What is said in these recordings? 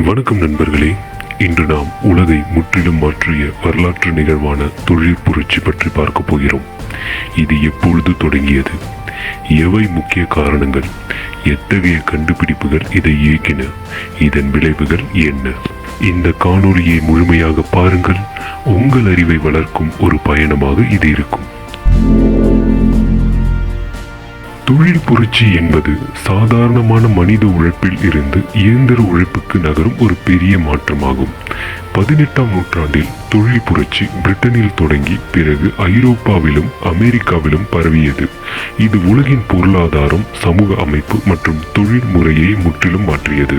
வணக்கம் நண்பர்களே. இன்று நாம் உலகை முற்றிலும் மாற்றிய வரலாற்று நிகழ்வான தொழில் புரட்சி பற்றி பார்க்க போகிறோம். இது எப்பொழுது தொடங்கியது? எவை முக்கிய காரணங்கள்? எத்தகைய கண்டுபிடிப்புகள் இதை இயக்கின? இதன் விளைவுகள் என்ன? இந்த காணொளியை முழுமையாக பாருங்கள். உங்கள் அறிவை வளர்க்கும் ஒரு பயணமாக இது இருக்கும். தொழில் புரட்சி என்பது சாதாரணமான மனித உழைப்பில் இருந்து இயந்திர உழைப்புக்கு நகரும் ஒரு பெரிய மாற்றமாகும். பதினெட்டாம் நூற்றாண்டில் தொழில் புரட்சி பிரிட்டனில் தொடங்கி பிறகு ஐரோப்பாவிலும் அமெரிக்காவிலும் பரவியது. இது உலகின் பொருளாதாரம் சமூக அமைப்பு மற்றும் தொழில் முறையை முற்றிலும் மாற்றியது.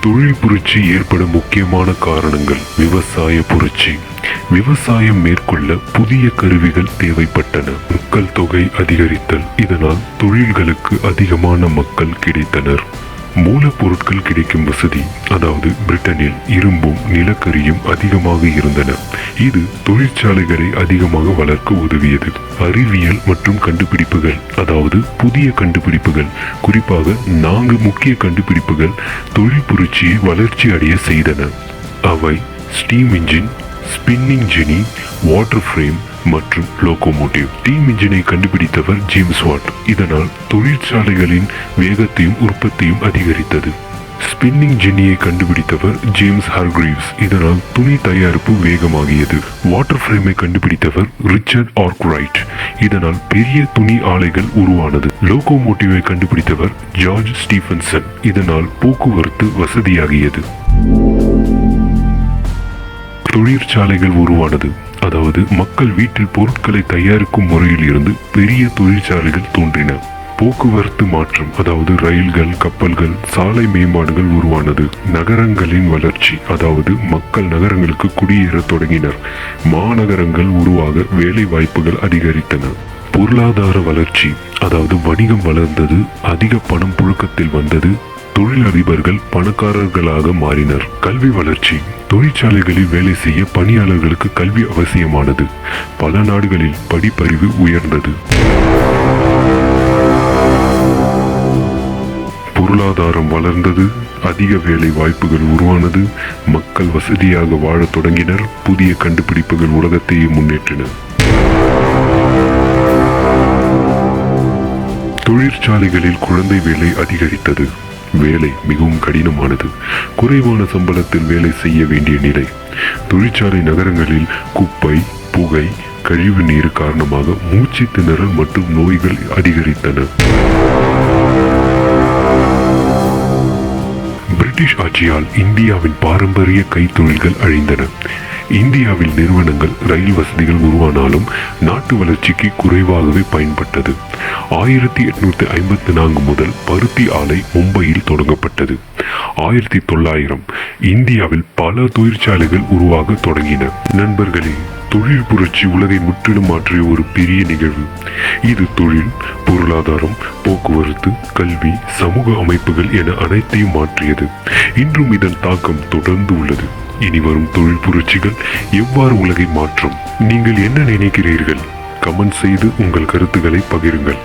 தொழில் புரட்சி ஏற்பட முக்கியமான காரணங்கள் விவசாய புரட்சி. விவசாயம் மேற்கொள்ள புதிய கருவிகள் தேவைப்பட்டன. மக்கள் தொகை அதிகரித்தல். இதனால் தொழில்களுக்கு அதிகமான மக்கள் கிடைத்தனர். மூலப்பொருட்கள் கிடைக்கும் வசதி அதாவது பிரிட்டனில் இரும்பும் நிலக்கரியும் அதிகமாக இருந்தன. இது தொழிற்சாலைகளை அதிகமாக வளர்க்க உதவியது. அறிவியல் மற்றும் கண்டுபிடிப்புகள் அதாவது புதிய கண்டுபிடிப்புகள் குறிப்பாக நான்கு முக்கிய கண்டுபிடிப்புகள் தொழில் புரட்சியை வளர்ச்சி அடைய செய்தன. அவை steam engine spinning jenny water frame மற்றும் லோகோமோட்டிவ். டீம் இன்ஜினை கண்டுபிடித்தவர் ஜேம்ஸ் வாட். இதனால் தொழிற்சாலைகளின் வேகத்தையும் உற்பத்தியும் அதிகரித்தது. ஸ்பின்னிங் ஜெனியை கண்டுபிடித்தவர் ஜேம்ஸ் ஹார்கிரீவ்ஸ். இதனால் துணி தயாரிப்பு வேகமாகியது. வாட்டர் ஃப்ரேமை கண்டுபிடித்தவர் ரிச்சர்ட் ஆர்க்ரைட். இதனால் பெரிய துணி ஆலைகள் உருவானது. லோகோமோட்டிவை கண்டுபிடித்தவர் ஜார்ஜ் ஸ்டீஃபன்சன். இதனால் போக்குவரத்து வசதியாகியது. தொழிற்சாலைகள் உருவானது. அதாவது மக்கள் வீட்டில் பொருட்களை தயாரிக்கும் முறையில் இருந்து பெரிய தொழிற்சாலைகள் தோன்றின. போக்குவரத்து மாற்றம் அதாவது ரயில்கள் கப்பல்கள் சாலை மேம்பாடுகள் உருவானது. நகரங்களின் வளர்ச்சி அதாவது மக்கள் நகரங்களுக்கு குடியேற தொடங்கினர். மாநகரங்கள் உருவாக வேலை வாய்ப்புகள் அதிகரித்தன. பொருளாதார வளர்ச்சி அதாவது வணிகம் வளர்ந்தது அதிக பணம் புழக்கத்தில் வந்தது தொழிலதிபர்கள் பணக்காரர்களாக மாறினர். கல்வி வளர்ச்சி. தொழிற்சாலைகளில் வேலை செய்ய பணியாளர்களுக்கு கல்வி அவசியமானது. பல நாடுகளில் படிப்பறிவு உயர்ந்தது. பொருளாதாரம் வளர்ந்தது. அதிக வேலை வாய்ப்புகள் உருவானது. மக்கள் வசதியாக வாழத் தொடங்கினர். புதிய கண்டுபிடிப்புகள் உலகத்தையே முன்னேற்றின. தொழிற்சாலைகளில் குழந்தை வேலை அதிகரித்தது. வேலை மிகவும் கடினமானது. குறைவான சம்பளத்தில் வேலை செய்ய வேண்டிய நிலை. தொழிற்சாலை நகரங்களில் குப்பை புகை கழிவு நீர் காரணமாக மூச்சு திணறல் மற்றும் நோய்கள் அதிகரித்தன. பிரிட்டிஷ் ஆட்சியால் இந்தியாவின் பாரம்பரிய கைத்தொழில்கள் அழிந்தன. இந்தியாவில் நிறுவனங்கள் ரயில் வசதிகள் உருவானாலும் நாட்டு வளர்ச்சிக்கு குறைவாகவே பயன்பட்டது. ஆயிரத்தி எட்நூத்தி ஐம்பத்தி நான்கு முதல் பருத்தி ஆலை மும்பையில் தொடங்கப்பட்டது. ஆயிரத்தி தொள்ளாயிரம் இந்தியாவில் பல தொழிற்சாலைகள் உருவாக தொடங்கின. நண்பர்களே தொழில் புரட்சி உலகை முற்றிலும் மாற்றிய ஒரு பெரிய நிகழ்வு. இது தொழில் பொருளாதாரம் போக்குவரத்து கல்வி சமூக அமைப்புகள் என அனைத்தையும் மாற்றியது. இன்றும் இதன் தாக்கம் தொடர்ந்து உள்ளது. இனி வரும் தொழில் புரட்சிகள் எவ்வாறு உலகை மாற்றும்? நீங்கள் என்ன நினைக்கிறீர்கள்? கமெண்ட் செய்து உங்கள் கருத்துக்களை பகிருங்கள்.